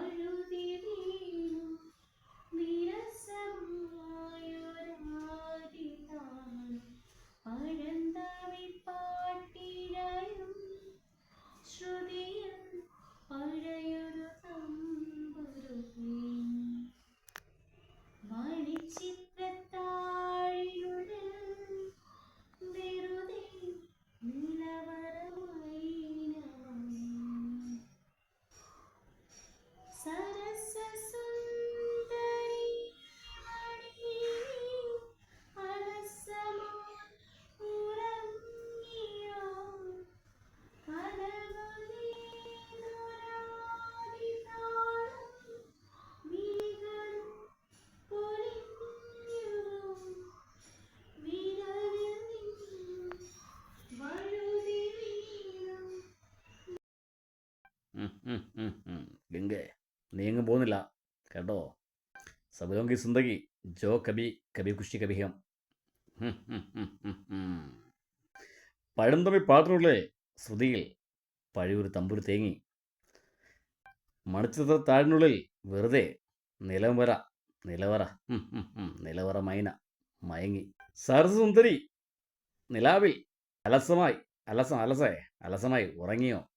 我如今第 പോകുന്നില്ല. കേട്ടോ? സബലോങ്കി സുന്ദഗി ജോ കബി കബി കുഷി കബിഹം. പഴന്തമി പാട്ടിനുള്ളിൽ ശ്രുതിയിൽ പഴയൊരു തമ്പുരു തേങ്ങി. മണിച്ചിത്ര താഴിനുള്ളിൽ വെറുതെ നിലവറ നിലവറ നിലവറ മൈന മയങ്ങി. സരസുന്ദരി നിലാവിൽ അലസമായി അലസം അലസേ അലസമായി ഉറങ്ങിയോ?